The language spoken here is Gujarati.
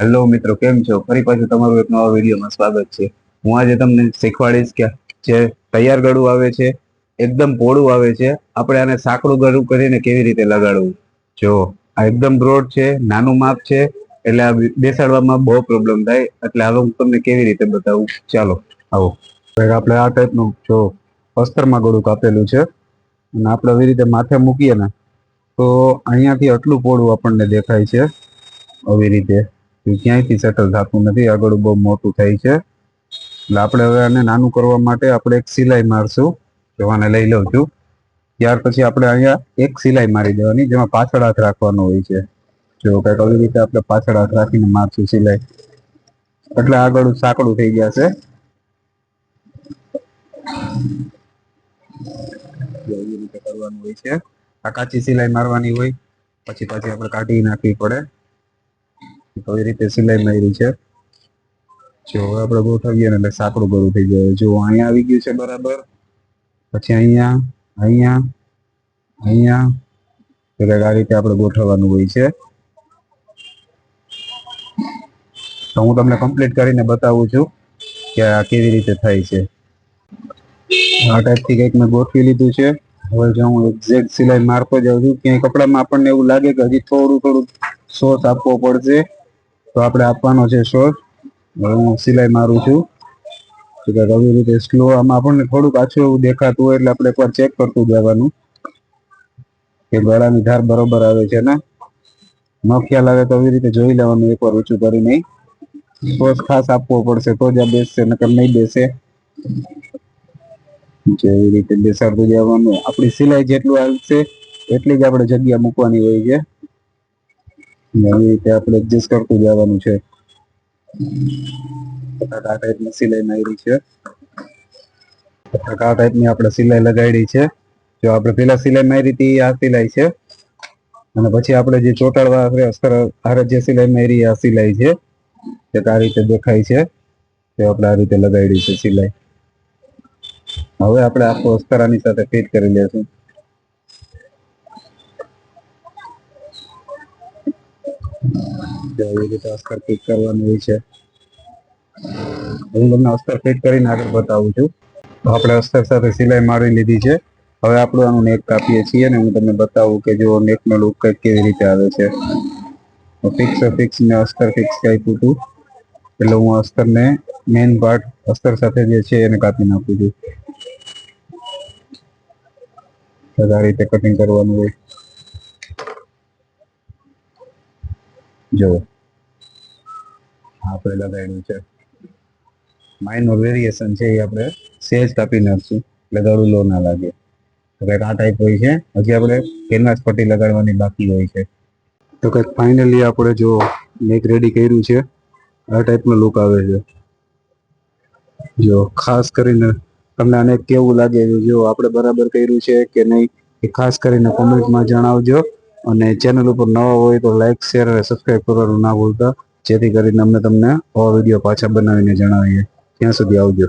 હેલો મિત્રો, કેમ છો? ફરી પાછું તમારું એક નવા વિડીયોમાં સ્વાગત છે. હું આજે તમને શીખવાડીશ કે જે તૈયાર ગળું આવે છે, એકદમ પોળું આવે છે, આપણે આને સાંકડું ગળું કરીને કેવી રીતે લગાડવું? જો, આ એકદમ બ્રોડ છે, નાનું માપ છે, એટલે આ બેસાડવામાં બહુ પ્રોબ્લેમ થાય, એટલે હવે હું તમને કેવી રીતે બતાવું? ચાલો, આવો. આપણે આ ટાઈપનું જો, અસ્તરમાં ગળું કાપેલું છે, અને આપણે આવી રીતે માથે મૂકીએ ને, તો અહીંયાથી આટલું પોળું આપણને દેખાય છે, આવી રીતે. ક્યાંયથી સેટલ થતું નથી. આગળ બહુ મોટું થાય છે. એટલે આપણે હવે આને નાનું કરવા માટે આપણે એક સિલાઈ મારશું. જો આને લઈ લઉં છું. ત્યાર પછી આપણે અહીંયા એક સિલાઈ મારી દેવાની, જેમાં પાછળ હાથ રાખવાનો હોય છે. જો કંઈક આવી રીતે આપણે પાછળ હાથ રાખીને મારશું સિલાઈ. એટલે આગળ સાંકડું થઈ જશે એવી રીતે કરવાનું હોય છે. આ કાચી સિલાઈ મારવાની હોય. પછી પાછી આપણે કાઢી નાખવી પડે. તો રીતે સિલાઈ મારી છે. જો આપણે ગોઠવીએ ને એટલે સાંકડું ગળું થઈ જાય. જો અહીંયા આવી ગયું છે બરાબર. પછી અહીંયા અહીંયા અહીંયા. તો આ રીતે આપણે ગોઠવવાનું હોય છે. તો હું તમને કમ્પ્લીટ કરીને બતાવું છું કે આ કેવી રીતે થાય છે. આ ટાઈપથી કંઈક મેં ગોઠવી લીધું છે. હવે જો હું એક્ઝેક્ટ સિલાઈ મારતો જાઉં છું, ક્યાંય કપડામાં આપણને એવું લાગે કે હજી થોડું થોડું સોસ આપવો પડશે. તો આપણે આપવાનો છે શોર્ટ હું સિલાઈ મારું છું. તો કે આવી રીતે સ્લો આમાં આપણને થોડુંક આછું એવું દેખાતું હોય એટલે આપણે એકવાર ચેક કરતું જવાનું. કે ગળાની ધાર બરોબર આવે છે ને? ન ખ્યાલ આવે તો આવી રીતે જોઈ લેવાનું એકવાર ઊંચું કરીને. સોસ ખાસ આપવો પડશે, તો જ આ બેસશે, નકર નહીં બેસે. જેવી રીતે બેસાડતું જવાનું. આપણી સિલાઈ જેટલું આવશે એટલી જ આપણે જગ્યા મૂકવાની હોય છે. આવી રીતે આપણે એડજસ્ટ કરતું જવાનું છે. આ ટાઈપની સિલાઈ મારી છે. આ ટાઈપની આપણે સિલાઈ લગાડી છે. જો આપણે પેલા સિલાઈ મારી હતી આ સિલાઈ છે. અને પછી આપણે જે ચોટાડવા હારે જે સિલાઈ મારી આ સિલાઈ છે. તે આ રીતે દેખાય છે તે આપણે આ રીતે લગાડી છે સિલાઈ. હવે આપણે આખો અસ્તરાની સાથે ફિટ કરી લેશું. આવી રીતે અસ્તર ફિટ કરવાનું છે. હું તમને અસ્તર ફિટ કરીને આગળ બતાવું છું. તો આપણે અસ્તર સાથે સિલાઈ મારી લીધી છે. હવે આપણું આનું નેક કાપીએ છીએ ને હું તમને બતાવું કે જો નેકનો લુક કંઈક કેવી રીતે આવે છે. ફિક્સ ફિક્સ ને અસ્તર ફિક્સ કાપ્યું હતું. એટલે હું અસ્તરને મેઇન પાર્ટ અસ્તર સાથે જે છે એને કાપી નાખું છું. આ રીતે કટિંગ કરવાનું હોય. જો આપણે લગાડ્યું છે. માઇનોર વેરિએશન છે એ આપણે સેજ કાપી નાખશું, એટલે ગળું લો ના લાગે. તો કંઈક આ ટાઈપ હોય છે, હજી આપણે કેનવાસ પટ્ટી લગાડવાની બાકી હોય છે. તો કંઈક ફાઇનલી આપણે જો મેક રેડી કર્યું છે, આ ટાઈપનો લુક આવે છે. જો, ખાસ કરીને તમને આને કેવું લાગે જો આપણે બરાબર કર્યું છે કે નહીં, એ ખાસ કરીને કોમેન્ટમાં જણાવજો. અને ચેનલ ઉપર નવા હોય તો લાઇક શેર અને સબસ્ક્રાઈબ કરવાનું ના ભૂલતા. જેથી કરીને અમે તમને આવા વીડિયો પાછા બનાવીને જણાવીએ. ત્યાં સુધી આવજો.